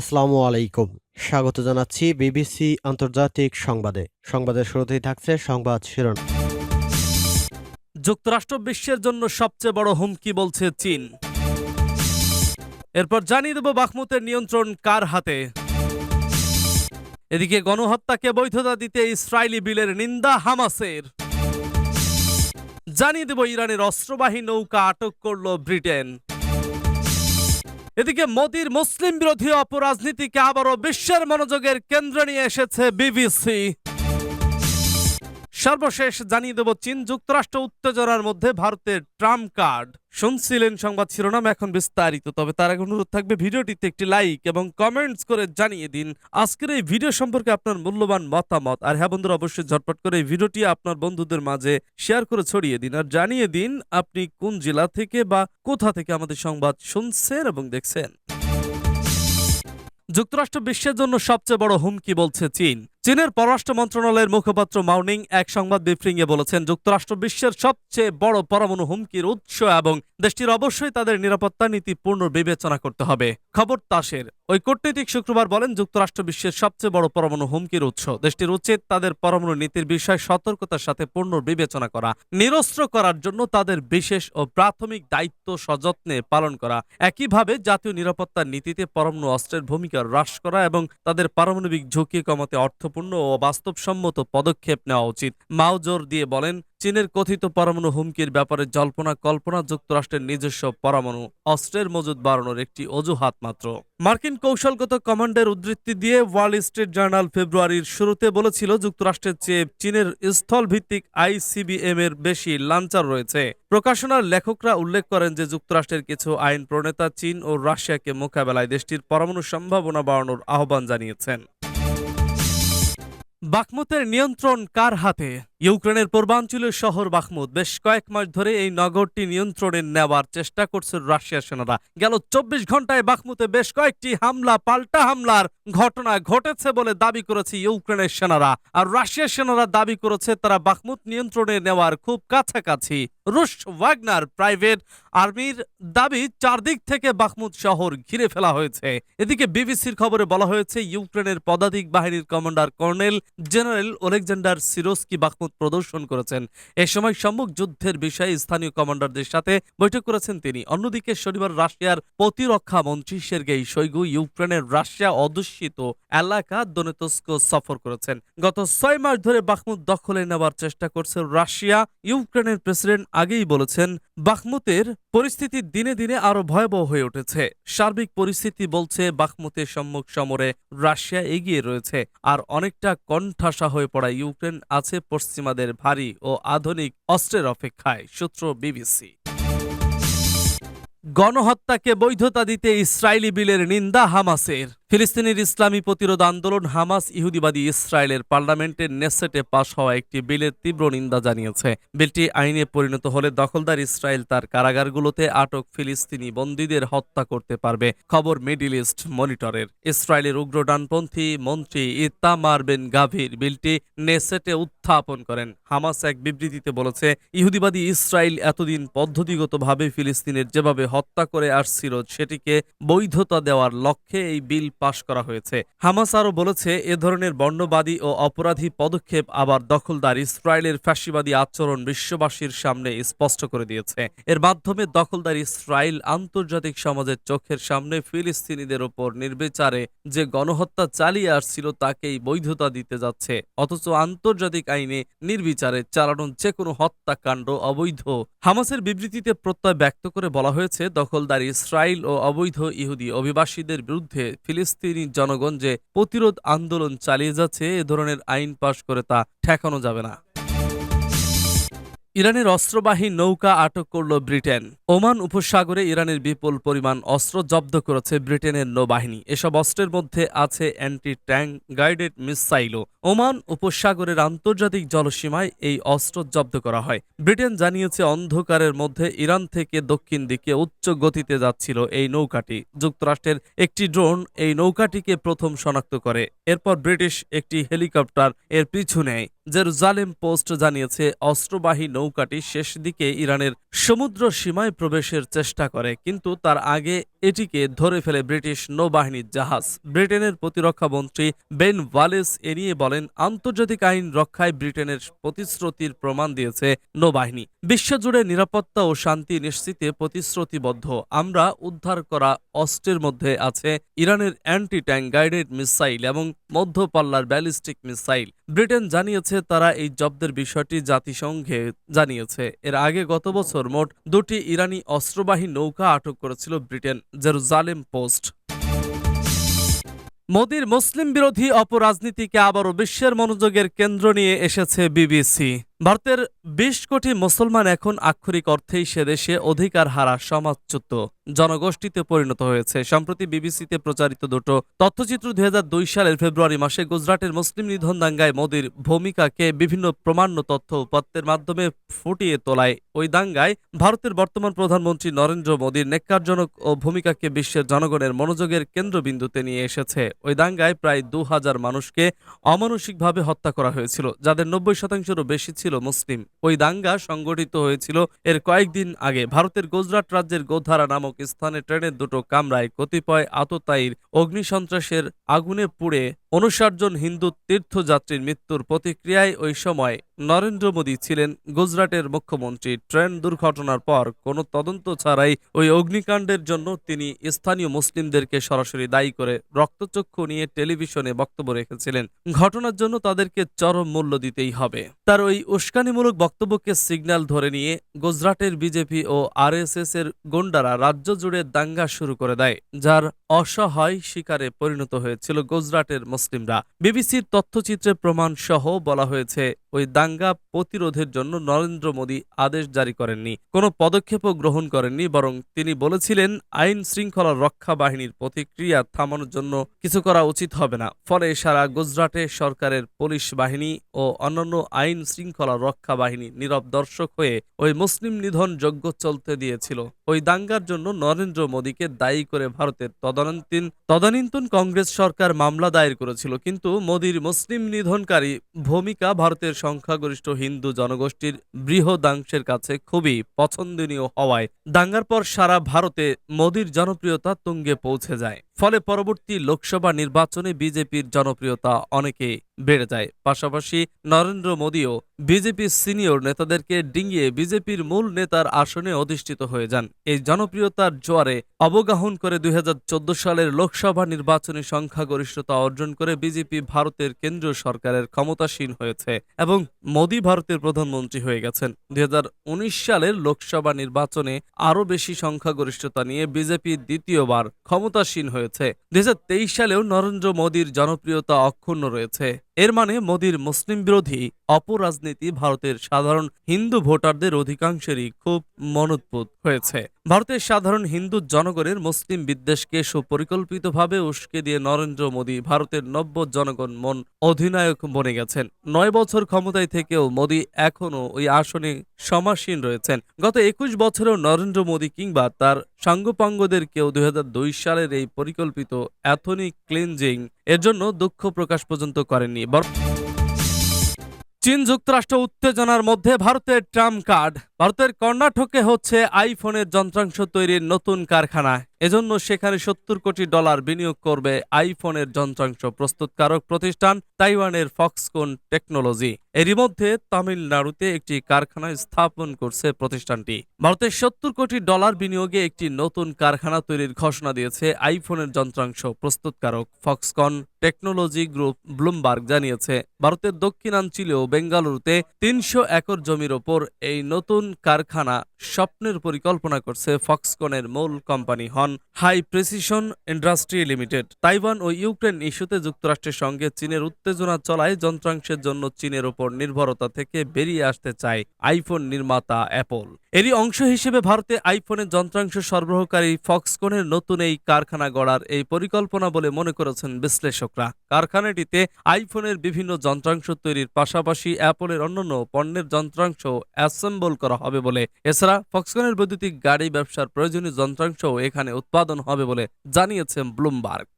আসসালামু আলাইকুম। স্বাগত জানাচ্ছি বিবিসি আন্তর্জাতিক সংবাদে। সংবাদের শুরুতেই থাকছে সংবাদ শিরোনাম। যুক্তরাষ্ট্র বিশ্বের জন্য সবচেয়ে বড় হুমকি বলছে চীন। এরপর জানিয়ে দেব বাখমুতের নিয়ন্ত্রণ কার হাতে। এদিকে গণহত্যাকে বৈধতা দিতে ইসরায়েলি বিলের নিন্দা হামাসের। জানিয়ে দেব ইরানের অস্ত্রবাহী নৌকা আটক করল ব্রিটেন। এদিকে মোদির মুসলিম বিরোধী অপরাজনীতিকে আবারও বিশ্বের মনোযোগের কেন্দ্রে নিয়ে এসেছে বিবিসি। সর্বশেষ জানিয়ে দেব, চীন যুক্তরাষ্ট্র উত্তেজনার মধ্যে ভারতের ট্রাম্প কার্ড। শুনছিলেন সংবাদ শিরোনাম, এখন বিস্তারিত। তবে তার আগে অনুরোধ থাকবে, ভিডিওটিতে একটি লাইক এবং কমেন্টস করে জানিয়ে দিন। আজকের এই ভিডিও সম্পর্কে আপনার মূল্যবান মতামত। আর হ্যাঁ বন্ধুরা, অবশ্যই ঝটপট করে এই ভিডিওটি আপনার বন্ধুদের মাঝে শেয়ার করে ছড়িয়ে দিন। আর জানিয়ে দিন, আপনি কোন জেলা থেকে বা কোথা থেকে আমাদের সংবাদ শুনছেন এবং দেখছেন। যুক্তরাষ্ট্র বিশ্বের জন্য সবচেয়ে বড় হুমকি বলছে চীন। চীনের পররাষ্ট্র মন্ত্রণালয়ের মুখপাত্র মাউনিং এক সংবাদ ব্রিফিংয়ে বলেছেন, যুক্তরাষ্ট্র বিশ্বের সবচেয়ে বড় পরমাণু হুমকির উৎস এবং দেশটির অবশ্যই তাদের নিরাপত্তা নীতি পূর্ণ বিবেচনা করতে হবে। খবর তাসের। ওই কূটনীতিক শুক্রবার বলেন, যুক্তরাষ্ট্র বিশ্বের সবচেয়ে বড় পরমাণু হুমকির উৎস। দেশটির উচিত তাদের পরমাণু নীতির বিষয়ে সতর্কতার সাথে পূর্ণ বিবেচনা করা, নিরস্ত্র করার জন্য তাদের বিশেষ ও প্রাথমিক দায়িত্ব সযত্নে পালন করা। একইভাবে জাতীয় নিরাপত্তার নীতিতে পরমাণু অস্ত্রের ভূমিকা হ্রাস করা এবং তাদের পারমাণবিক ঝুঁকি কমাতে অর্থপূর্ণ ও বাস্তবসম্মত পদক্ষেপ নেওয়া উচিত। মাও জোর দিয়ে বলেন, চীনের কথিত পরমাণু হুমকির ব্যাপারে জল্পনা, কল্পনা যুক্তরাষ্ট্রের নিজস্ব পরমাণু, অস্ত্রের মজুদ বাড়ানোর একটি অজুহাত মাত্র। মার্কিন কৌশলগত কমান্ডের উদ্ধৃতি দিয়ে ওয়াল স্ট্রিট জার্নাল ফেব্রুয়ারির শুরুতে বলেছিল যুক্তরাষ্ট্রের চেয়ে চীনের স্থলভিত্তিক আইসিবিএম এর বেশি লাঞ্চার রয়েছে। প্রকাশনার লেখকরা উল্লেখ করেন যে যুক্তরাষ্ট্রের কিছু আইন প্রণেতা চীন ও রাশিয়াকে মোকাবেলায় দেশটির পরমাণু সম্ভাবনা বাড়ানোর আহ্বান জানিয়েছেন। বাখমুতের নিয়ন্ত্রণ কার হাতে? ইউক্রেনের পূর্বাঞ্চলীয় শহর বাখমুত বেশ কয়েক মাস ধরে এই নগরটি নিয়ন্ত্রণে নেওয়ার চেষ্টা করছে রাশিয়ার সেনারা। গেল চব্বিশ ঘন্টায় বাখমুতে বেশ কয়েকটি হামলা, পাল্টা হামলার ঘটনা ঘটেছে বলে দাবি করেছে ইউক্রেনের সেনারা। আর রাশিয়ার সেনারা দাবি করেছে, তারা বাখমুত নিয়ন্ত্রণে নেওয়ার খুব কাছাকাছি। রুশ ওয়াগনার প্রাইভেট আর্মির দাবি চারদিক থেকে বাখমুত শহর ঘিরে ফেলা হয়েছে। এদিকে বিবিসির খবরে বলা হয়েছে, ইউক্রেনের পদাতিক বাহিনীর commander colonel general Oleksandr Syrskyi Bakhmut প্রদর্শন করেছেন। এ সময় সম্মুখ যুদ্ধের বিষয়ে স্থানীয় কমান্ডারদের সাথে বৈঠক করেছেন তিনি। অন্যদিকে শনিবার রাশিয়ার প্রতিরক্ষা মন্ত্রী সের্গেই শৈগু ইউক্রেনের রাশিয়া অধ্যুষিত এলাকা দনেতস্ক সফর করেছেন। গত ছয় মাস ধরে বাখমুদ দখলে নেওয়ার চেষ্টা করছে রাশিয়া। ইউক্রেনের প্রেসিডেন্ট আগেই বলেছেন বাখমুতের পরিস্থিতি দিনে দিনে আরও ভয়াবহ হয়ে উঠেছে। সার্বিক পরিস্থিতি বলছে বাখমুতের সম্মুখ সমরে রাশিয়া এগিয়ে রয়েছে আর অনেকটা কণ্ঠাসা হয়ে পড়া ইউক্রেন আছে পশ্চিমাদের ভারী ও আধুনিক অস্ত্রের অপেক্ষায়, সূত্র বিবিসি। গণহত্যাকে বৈধতা দিতে ইসরায়েলি বিলের নিন্দা হামাসের। ফিলিস্তিনের ইসলামী প্রতিরোধ আন্দোলন হামাস ইহুদিবাদী ইসরায়েলের পার্লামেন্টের নেসেটে পাশ হওয়া একটি বিলের তীব্র নিন্দা জানিয়েছে। বিলটি আইনে পরিণত হলে দখলদার ইসরায়েল তার কারাগারগুলোতে আটক ফিলিস্তিনি বন্দীদের হত্যা করতে পারবে, খবর মিডিল ইস্ট মনিটরের। ইসরায়েলের উগ্র ডানপন্থী মন্ত্রী ইতামার বেন গাভীর বিলটি নেসেটে উত্থাপন করেন। হামাস এক বিবৃতিতে বলেছে, ইহুদিবাদী ইসরায়েল এতদিন পদ্ধতিগতভাবে ফিলিস্তিনের যেভাবে হত্যা করে আসছিল, সেটিকে বৈধতা দেওয়ার লক্ষ্যে এই বিল পাশ করা হয়েছে। হামাস আরও বলেছে, এ ধরনের বর্ণবাদী ও অপরাধী পদক্ষেপ আবার দখলদার ইসরায়েলের ফ্যাসিবাদী আচরণ বিশ্ববাসীর সামনে স্পষ্ট করে দিয়েছে। এর মাধ্যমে দখলদার ইসরায়েল আন্তর্জাতিক সমাজের চোখের সামনে ফিলিস্তিনিদের ওপর নির্বিচারে যে গণহত্যা চালিয়ে আসছিল, তাকেই বৈধতা দিতে যাচ্ছে। অথচ আন্তর্জাতিক আইনে নির্বিচারে চালানো যে কোনো হত্যাকাণ্ড অবৈধ। হামাসের বিবৃতিতে প্রত্যয় ব্যক্ত করে বলা হয়েছে দখলদার ইসরায়েল ও অবৈধ ইহুদি অভিবাসীদের বিরুদ্ধে ফিলিস্তিনি জনগণ যে প্রতিরোধ আন্দোলন চালিয়ে যাচ্ছে, এ ধরনের আইন পাশ করে তা ঠেকানো যাবে না। ইরানের অস্ত্রবাহী নৌকা আটক করল ব্রিটেন। ওমান উপসাগরে ইরানের বিপুল পরিমাণ অস্ত্র জব্দ করেছে ব্রিটেনের নৌবাহিনী। এসব অস্ত্রের মধ্যে আছে অ্যান্টি ট্যাঙ্ক গাইডেড মিসাইলও। ওমান উপসাগরের আন্তর্জাতিক জলসীমায় এই অস্ত্র জব্দ করা হয়। ব্রিটেন জানিয়েছে অন্ধকারের মধ্যে ইরান থেকে দক্ষিণ দিকে উচ্চ গতিতে যাচ্ছিল এই নৌকাটি। যুক্তরাষ্ট্রের একটি ড্রোন এই নৌকাটিকে প্রথম শনাক্ত করে। এরপর ব্রিটিশ একটি হেলিকপ্টার এর পিছু নেয়। জেরুজালেম পোস্ট জানিয়েছে, অস্ত্রবাহী নৌকাটি শেষ দিকে ইরানের সমুদ্র সীমায় প্রবেশের চেষ্টা করে কিন্তু তার আগে এটিকে ধরে ফেলে ব্রিটিশ নৌবাহিনীর জাহাজ। ব্রিটেনের প্রতিরক্ষা মন্ত্রী বেন ওয়ালেস এ নিয়ে বলেন, আন্তর্জাতিক আইন রক্ষায় ব্রিটেনের প্রতিশ্রুতির প্রমাণ দিয়েছে নৌবাহিনী। বিশ্বজুড়ে নিরাপত্তা ও শান্তি নিশ্চিতে প্রতিশ্রুতিবদ্ধ। আমরা উদ্ধার করা অস্ত্রের মধ্যে আছে ইরানের অ্যান্টি ট্যাঙ্ক গাইডেড মিসাইল এবং মধ্যপাল্লার ব্যালিস্টিক মিসাইল। ব্রিটেন জানিয়েছে, তারা এই জব্দের বিষয়টি জাতিসংঘে জানিয়েছে। এর আগে গত বছর মোট দুটি ইরানি অস্ত্রবাহী নৌকা আটক করেছিল ব্রিটেন। Jerusalem post. মোদির মুসলিম বিরোধী অপরাজনীতিকে আবারও বিশ্বের মনোযোগের কেন্দ্র নিয়ে এসেছে বিবিসি। ভারতের বিশ কোটি মুসলমান এখন আক্ষরিক অর্থেই সে দেশে অধিকার হারা সমাজচ্যুত। জনগোষ্ঠীতে পরিণত হয়েছে। সম্প্রতি বিবিসিতে প্রচারিত দুটো তথ্যচিত্র দুই হাজার দুই সালের ফেব্রুয়ারি মাসে গুজরাটের মুসলিম নিধন দাঙ্গায় মোদির ভূমিকাকে বিভিন্ন প্রমাণ্য তথ্য উপাত্তের মাধ্যমে ফুটিয়ে তোলায়। ওই দাঙ্গায় ভারতের বর্তমান প্রধানমন্ত্রী নরেন্দ্র মোদীর নেককারজনক ও ভূমিকাকে বিশ্বের জনগণের মনোযোগের কেন্দ্রবিন্দুতে নিয়ে এসেছে। ওই দাঙ্গায় প্রায় দু হাজার মানুষকে অমানসিকভাবে হত্যা করা হয়েছিল, যাদের নব্বই শতাংশেরও বেশি ছিল মুসলিম। ওই দাঙ্গা সংগঠিত হয়েছিল এর কয়েকদিন আগে। ভারতের গুজরাট রাজ্যের গোধারা নামক স্থানে ট্রেনের দুটো কামরায় কতিপয় আততায়ীর অগ্নিসন্ত্রাসের আগুনে পুড়ে উনষাট জন হিন্দু তীর্থযাত্রীর মৃত্যুর প্রতিক্রিয়ায় ওই সময় নরেন্দ্র মোদী ছিলেন গুজরাটের মুখ্যমন্ত্রী। ট্রেন দুর্ঘটনার পর কোনো তদন্ত ছাড়াই ওই অগ্নিকাণ্ডের জন্য তিনি স্থানীয় মুসলিমদেরকে সরাসরি দায়ী করে রক্তচক্ষু নিয়ে টেলিভিশনে বক্তব্য রেখেছিলেন। ঘটনার জন্য তাদেরকে চরম মূল্য দিতেই হবে। তার ওই উস্কানিমূলক বক্তব্যকে সিগন্যাল ধরে নিয়ে গুজরাটের বিজেপি ও আরএসএস এর গুন্ডারা রাজ্য জুড়ে দাঙ্গা শুরু করে দেয়, যার অসহায় শিকারে পরিণত হয়েছিল গুজরাটের মুসলিমরা বিবিসির তথ্যচিত্রের প্রমাণ সহ বলা হয়েছে। ওই দাঙ্গা প্রতিরোধের জন্য নরেন্দ্র মোদী আদেশ জারি করেননি। কোনো পদক্ষেপও গ্রহণ করেননি, বরং তিনি বলেছিলেন, আইন শৃঙ্খলা রক্ষা বাহিনীর প্রতিক্রিয়া থামানোর জন্য কিছু করা উচিত হবে না। ফলে সারা গুজরাটে সরকারের পুলিশ বাহিনী ও অন্যান্য আইন শৃঙ্খলা রক্ষা বাহিনী নীরব দর্শক হয়ে ওই মুসলিম নিধন যজ্ঞ চলতে দিয়েছিল। ওই দাঙ্গার জন্য নরেন্দ্র মোদীকে দায়ী করে ভারতের তদানীন্তন তদানীন্তন কংগ্রেস সরকার মামলা দায়ের করেছিল। কিন্তু মোদীর মুসলিম নিধনকারী ভূমিকা ভারতের সংখ্যাগরিষ্ঠ হিন্দু জনগোষ্ঠীর বৃহদাংশের কাছে খুবই পছন্দনীয় হওয়ায় দাঙ্গার পর সারা ভারতে মোদীর জনপ্রিয়তা তুঙ্গে পৌঁছে যায়। ফলে পরবর্তী লোকসভা নির্বাচনে বিজেপির জনপ্রিয়তা অনেকে বেড়ে যায়। পাশাপাশি নরেন্দ্র মোদীও বিজেপির সিনিয়র নেতাদেরকে ডিঙিয়ে বিজেপির মূল নেতার আসনে অধিষ্ঠিত হয়ে যান। এই জনপ্রিয়তার জোয়ারে অবগাহন করে দুই হাজার চোদ্দ সালের লোকসভা নির্বাচনী সংখ্যাগরিষ্ঠতা অর্জন করে বিজেপি ভারতের কেন্দ্রীয় সরকারের ক্ষমতাসীন হয়েছে এবং মোদী ভারতের প্রধানমন্ত্রী হয়ে গেছেন। দুই হাজার উনিশ সালের লোকসভা নির্বাচনে আরও বেশি সংখ্যাগরিষ্ঠতা নিয়ে বিজেপি দ্বিতীয়বার ক্ষমতাসীন হয়েছে হাজার তেইশ সালেও নরেন্দ্র মোদীর জনপ্রিয়তা অক্ষুণ্ণ রয়েছে। এর মানে মোদীর মুসলিম বিরোধী অপরাজনীতি ভারতের সাধারণ হিন্দু ভোটারদের অধিকাংশেরই খুব মনোৎপুত হয়েছে। ভারতের সাধারণ হিন্দু জনগণের মুসলিম বিদ্বেষকে সুপরিকল্পিতভাবে উস্কে দিয়ে নরেন্দ্র মোদী ভারতের নব্য জনগণ মন অধিনায়ক বনে গেছেন। নয় বছর ক্ষমতায় থেকেও মোদী এখনও ওই আসনে সমাসীন রয়েছেন। গত একুশ বছরেও নরেন্দ্র মোদী কিংবা তার সাঙ্গপাঙ্গদের কেউ দুই হাজার দুই সালের এই পরিকল্পিত অ্যাথনিক ক্লিনজিং এর জন্য দুঃখ প্রকাশ পর্যন্ত করেননি। চীন যুক্তরাষ্ট্র উত্তেজনার মধ্যে ভারতের ট্রাম্প কার্ড ভারতের কর্ণাটকে হচ্ছে আইফোনের যন্ত্রাংশ তৈরির নতুন কারখানা। এজন্য সেখানে সত্তর কোটি ডলার বিনিয়োগ করবে আইফোনের যন্ত্রাংশ প্রস্তুতকারক প্রতিষ্ঠান তাইওয়ানের ফক্সকন টেকনোলজি। এরই মধ্যে তামিলনাড়ুতে একটি কারখানা স্থাপন করছে প্রতিষ্ঠানটি। ভারতের সত্তর কোটি ডলার বিনিয়োগে একটি নতুন কারখানা তৈরির ঘোষণা দিয়েছে আইফোনের যন্ত্রাংশ প্রস্তুতকারক ফক্সকন টেকনোলজি গ্রুপ ব্লুমবার্গ জানিয়েছে। ভারতের দক্ষিণাঞ্চলীয় বেঙ্গালুরুতে তিনশো একর জমির ওপর এই নতুন কারখানা স্বপ্নের পরিকল্পনা করছে ফক্সকনের মূল company Hon Hai precision industry limited. Taiwan ও ইউক্রেন ইস্যুতে যুক্তরাষ্ট্রের সঙ্গে চীনের উত্তেজনা চলায় যন্ত্রাংশের জন্য চীনের ওপর নির্ভরতা থেকে বেরিয়ে আসতে চায় আইফোন নির্মাতা অ্যাপল। এরই অংশ হিসেবে ভারতে আইফোনের যন্ত্রাংশ সরবরাহকারী ফক্সকনের নতুন এই কারখানা গড়ার এই পরিকল্পনা বলে মনে করেছেন বিশ্লেষকরা। কারখানাটিতে আইফোনের বিভিন্ন যন্ত্রাংশ তৈরির পাশাপাশি অ্যাপলের অন্যান্য পণ্যের যন্ত্রাংশ অ্যাসেম্বল করা হবে বলে। এছাড়া ফক্সকনের বৈদ্যুতিক গাড়ি ব্যবসার প্রয়োজনীয় যন্ত্রাংশও এখানে উৎপাদন হবে বলে জানিয়েছেন ব্লুমবার্গ